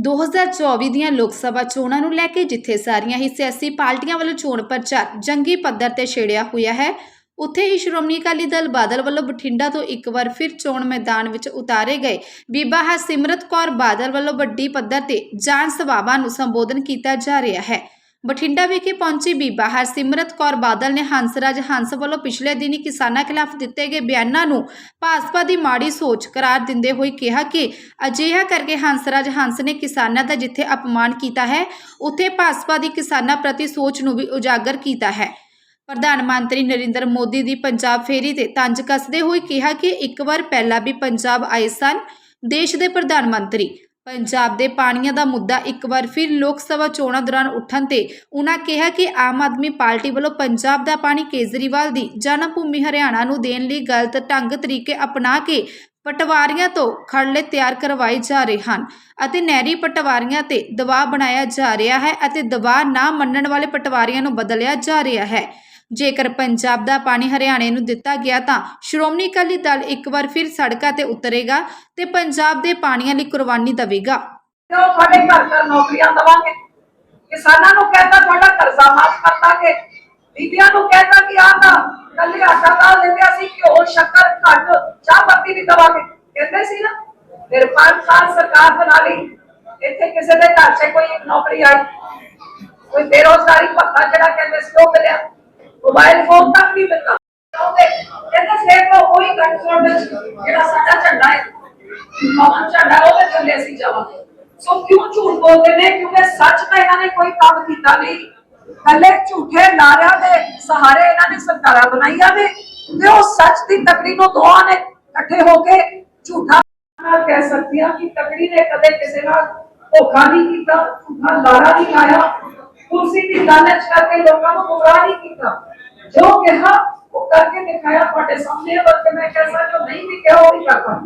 2024 ਦੀਆਂ ਲੋਕ ਸਭਾ ਚੋਣਾਂ ਨੂੰ ਲੈ ਕੇ ਜਿੱਥੇ ਸਾਰੀਆਂ ਹੀ ਸਿਆਸੀ ਪਾਰਟੀਆਂ ਵੱਲੋਂ ਚੋਣ ਪ੍ਰਚਾਰ ਜੰਗੀ ਪੱਧਰ ਤੇ ਛੇੜਿਆ ਹੋਇਆ ਹੈ, ਉੱਥੇ ਹੀ ਸ਼੍ਰੋਮਣੀ ਅਕਾਲੀ ਦਲ ਬਾਦਲ ਵੱਲੋਂ ਬਠਿੰਡਾ ਤੋਂ ਇੱਕ ਵਾਰ ਫਿਰ ਚੋਣ ਮੈਦਾਨ ਵਿੱਚ ਉਤਾਰੇ ਗਏ। ਬੀਬਾ ਹਰਸਿਮਰਤ ਕੌਰ ਬਾਦਲ ਵੱਲੋਂ ਵੱਡੀ ਪੱਧਰ ਤੇ ਜਾਨ ਸਭਾਵਾਂ ਨੂੰ ਸੰਬੋਧਨ ਕੀਤਾ ਜਾ ਰਿਹਾ ਹੈ। ਬਠਿੰਡਾ ਵਿਖੇ ਪਹੁੰਚੀ ਬੀਬਾ ਹਰਸਿਮਰਤ ਕੌਰ ਬਾਦਲ ਨੇ ਹੰਸਰਾਜ ਹੰਸ ਵੱਲੋਂ ਪਿਛਲੇ ਦਿਨੀ ਕਿਸਾਨਾਂ ਖਿਲਾਫ ਦਿੱਤੇ ਗਏ ਬਿਆਨਾਂ ਨੂੰ ਭਾਜਪਾ ਦੀ ਮਾੜੀ ਸੋਚ ਕਰਾਰ ਦਿੰਦੇ ਹੋਏ ਕਿਹਾ ਕਿ ਅਜਿਹਾ ਕਰਕੇ ਹੰਸਰਾਜ ਹੰਸ ਨੇ ਕਿਸਾਨਾਂ ਦਾ ਜਿੱਥੇ ਅਪਮਾਨ ਕੀਤਾ ਹੈ, ਉੱਥੇ ਭਾਜਪਾ ਦੀ ਕਿਸਾਨਾਂ ਪ੍ਰਤੀ ਸੋਚ ਨੂੰ ਵੀ ਉਜਾਗਰ ਕੀਤਾ ਹੈ। ਪ੍ਰਧਾਨ ਮੰਤਰੀ ਨਰਿੰਦਰ ਮੋਦੀ ਦੀ ਪੰਜਾਬ ਫੇਰੀ ਤੇ ਤੰਜ ਕੱਸਦੇ ਹੋਏ ਕਿਹਾ ਕਿ ਇੱਕ ਵਾਰ ਪਹਿਲਾਂ ਵੀ ਪੰਜਾਬ ਆਏ ਸਨ। ਦੇਸ਼ ਦੇ ਪ੍ਰਧਾਨ ਮੰਤਰੀ ਪੰਜਾਬ ਦੇ ਪਾਣੀਆਂ ਦਾ ਮੁੱਦਾ ਇੱਕ ਵਾਰ ਫਿਰ ਲੋਕ ਸਭਾ ਚੋਣਾਂ ਦੌਰਾਨ ਉੱਠਣ ਤੇ ਉਹਨਾਂ ਕਿਹਾ ਕਿ ਆਮ ਆਦਮੀ ਪਾਰਟੀ ਵੱਲੋਂ ਪੰਜਾਬ ਦਾ ਪਾਣੀ ਕੇਜਰੀਵਾਲ ਦੀ ਜਨਮ ਭੂਮੀ ਹਰਿਆਣਾ ਨੂੰ ਦੇਣ ਲਈ ਗਲਤ ਢੰਗ ਤਰੀਕੇ ਅਪਣਾ ਕੇ ਪਟਵਾਰੀਆਂ ਤੋਂ ਖੜਲੇ ਤਿਆਰ ਕਰਵਾਏ ਜਾ ਰਹੇ ਹਨ ਅਤੇ ਨਹਿਰੀ ਪਟਵਾਰੀਆਂ ਤੇ ਦਬਾਅ ਬਣਾਇਆ ਜਾ ਰਿਹਾ ਹੈ ਅਤੇ ਦਬਾਅ ਨਾ ਮੰਨਣ ਵਾਲੇ ਪਟਵਾਰੀਆਂ ਨੂੰ ਬਦਲਿਆ ਜਾ ਰਿਹਾ ਹੈ। ਜੇਕਰ ਪੰਜਾਬ ਦਾ ਪਾਣੀ ਹਰਿਆਣੇ ਨੂੰ ਦਿੱਤਾ ਗਿਆ ਤਾਂ ਸ਼੍ਰੋਮਣੀ ਅਕਾਲੀ ਦਲ ਇੱਕ ਵਾਰ ਫਿਰ ਸੜਕਾਂ ਤੇ ਉਤਰੇਗਾ ਤੇ ਪੰਜਾਬ ਦੇ ਪਾਣੀਆਂ ਲਈ ਕੁਰਬਾਨੀ ਦੇਵੇਗਾ। ਤੁਹਾਡੇ ਘਰ ਘਰ ਨੌਕਰੀਆਂ ਦਵਾਂਗੇ। ਕਿਸਾਨਾਂ ਨੂੰ ਕਹਿੰਦਾ ਤੁਹਾਡਾ ਕਰਜ਼ਾ ਮਾਫ ਕਰ ਦਾਂਗੇ। ਬੀਬੀਆਂ ਨੂੰ ਕਹਿੰਦਾ ਕਿ ਆਹ ਕੱਲੇ ਆਟਾ ਦਾਲ ਦਿੰਦੇ ਅਸੀਂ ਘਿਓ, ਸ਼ੱਕਰ, ਖੰਡ, ਚਾਹ ਪੱਤੀ ਵੀ ਦਵਾਂਗੇ। ਕਹਿੰਦੇ ਸੀ ਨਾ ਫਿਰ ਪੰਜ ਸਾਲ ਸਰਕਾਰ ਬਣਾ ਲਈ। ਇੱਥੇ ਕਿਸੇ ਦੇ ਘਰ 'ਚ ਕੋਈ ਨੌਕਰੀ ਆਈ। ਕੋਈ ਬੇਰੋਜ਼ਗਾਰੀ ਭੱਤਾ ਜਿਹੜਾ ਕਹਿੰਦੇ ਸੀ, ਉਹ ਮੋਬਾਈਲ ਫੋਨ ਤੱਕ ਵੀ ਮਿਲਦਾ ਕਹਿੰਦੇ ਕਹਿੰਦੇ ਸਿਰ ਤੋਂ ਕੋਈ ਕੰਟਰੋਲ ਜਿਹੜਾ ਸਾਡਾ ਝੰਡਾ ਹੈ ਪਵਨ ਝੰਡਾ ਉਹਦੇ ਥੱਲੇ ਅਸੀਂ ਜਾਵਾਂਗੇ ਸੋ ਕਿਉਂ ਝੂਠ ਬੋਲਦੇ ਨੇ ਕਿਉਂਕਿ ਸੱਚ ਤਾਂ ਇਹਨਾਂ ਨੇ ਕੋਈ ਕੰਮ ਕੀਤਾ ਨਹੀਂ ਥੱਲੇ ਝੂਠੇ ਨਾਰਿਆਂ ਦੇ ਸਹਾਰੇ ਇਹਨਾਂ ਨੇ ਸਰਕਾਰਾਂ ਬਣਾਈਆਂ ਨੇ ਤੇ ਉਹ ਸੱਚ ਦੀ ਤਕੜੀ ਨੂੰ ਦੋਹਾਂ ਨੇ ਇਕੱਠੇ ਹੋ ਕੇ ਝੂਠਾ ਨਾਲ ਕਹਿ ਸਕਦੀ ਹਾਂ ਕਿ ਤਕੜੀ ਨੇ ਕਦੇ ਕਿਸੇ ਨਾਲ ਧੋਖਾ ਨਹੀਂ ਕੀਤਾ ਝੂਠਾ ਲਾਰਾ ਨਹੀਂ ਲਾਇਆ ਕੁਰਸੀ ਦੀ ਲਾਲਚ ਕਰਕੇ ਲੋਕਾਂ ਨੂੰ ਗੁੰਮਰਾਹ ਨਹੀਂ ਕੀਤਾ ਜੋ ਕਿਹਾ ਉਹ ਕਰਕੇ ਦਿਖਾਇਆ ਤੁਹਾਡੇ ਸਾਹਮਣੇ ਹੈ, ਬਲਕਿ ਮੈਂ ਕਹਿ ਜੋ ਨਹੀਂ ਵੀ ਕਿਹਾ ਉਹ ਵੀ ਕਰਤਾ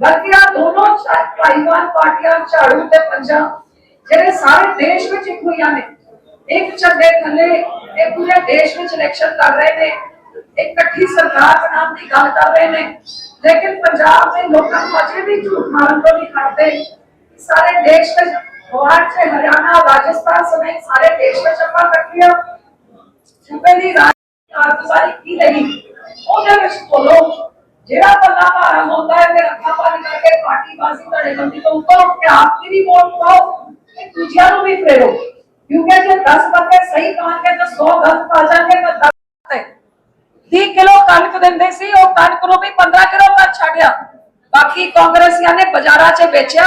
ਬਲਕਿ ਆ ਦੋਨੋਂ ਚਾ- ਭਾਈਵਾਲ ਪਾਰਟੀਆਂ ਝਾੜੂ ਤੇ ਪੰਜਾਬ ਜਿਹੜੇ ਸਾਰੇ ਦੇਸ਼ ਵਿੱਚ ਇੱਕ ਹੋਈਆਂ ਨੇ ਇੱਕ ਝੰਡੇ ਥੱਲੇ ਇਹ ਪੂਰੇ ਦੇਸ਼ ਵਿੱਚ ਇਲੈਕਸ਼ਨ ਕਰ ਰਹੇ ਨੇ ਇੱਕ ਇਕੱਠੀ ਸਰਕਾਰ ਬਣਾਉਣ ਦੀ ਗੱਲ ਕਰ ਰਹੇ ਨੇ ਲੇਕਿਨ ਪੰਜਾਬ ਦੇ ਲੋਕਾਂ ਨੂੰ ਅਜੇ ਵੀ ਝੂਠ ਮਾਰਨ ਤੋਂ ਨਹੀਂ ਹਟਦੇ ਸਾਰੇ ਦੇਸ਼ ਵਿੱਚ ਗੁਆਂਢ ਚ ਹਰਿਆਣਾ ਰਾਜਸਥਾਨ ਸਮੇਤ ਸਾਰੇ ਦੇਸ਼ ਵਿੱਚ ਆਪਾਂ ਇਕੱਠੀਆਂ ਸੂਬੇ ਦੀ ਰਾਜਧਾਨੀ ਕੀ ਰਹੀ ਉਹਦੇ ਵਿੱਚ ਬੋਲੋ, ਜਿਹੜਾ ਬੰਦਾ ਭਾਰਾ ਹੁੰਦਾ ਹੈ, ਫਿਰ ਅੱਖਾਂ ਬੰਦ ਕਰਕੇ ਪਾਰਟੀ ਬਾਜ਼ੀ ਤੁਹਾਡੇ ਬੰਦੀ ਤੋਂ ਉੱਪਰ ਉੱਠ ਕੇ ਆਪ ਦੀ ਵੋਟ ਪਾਓ, ਤੇ ਦੂਜਿਆਂ ਨੂੰ ਵੀ ਪ੍ਰੇਰੋ ਕਿਉਂਕਿ ਜੇ 10 ਬੰਦੇ ਸਹੀ ਕਹਾਂਗੇ ਤਾਂ 100 ਗਲਤ ਪਾ ਜਾਣਗੇ, ਤਾਂ 10 ਹੈ 30 ਕਿਲੋ ਕਣਕ ਦਿੰਦੇ ਸੀ, ਉਹ ਕਣਕ ਨੂੰ ਵੀ 15 ਕਿਲੋ ਕਰ ਛੱਡਿਆ। ਬਾਕੀ ਕਾਂਗਰਸੀਆਂ ਨੇ ਬਾਜ਼ਾਰਾਂ 'ਚ ਵੇਚਿਆ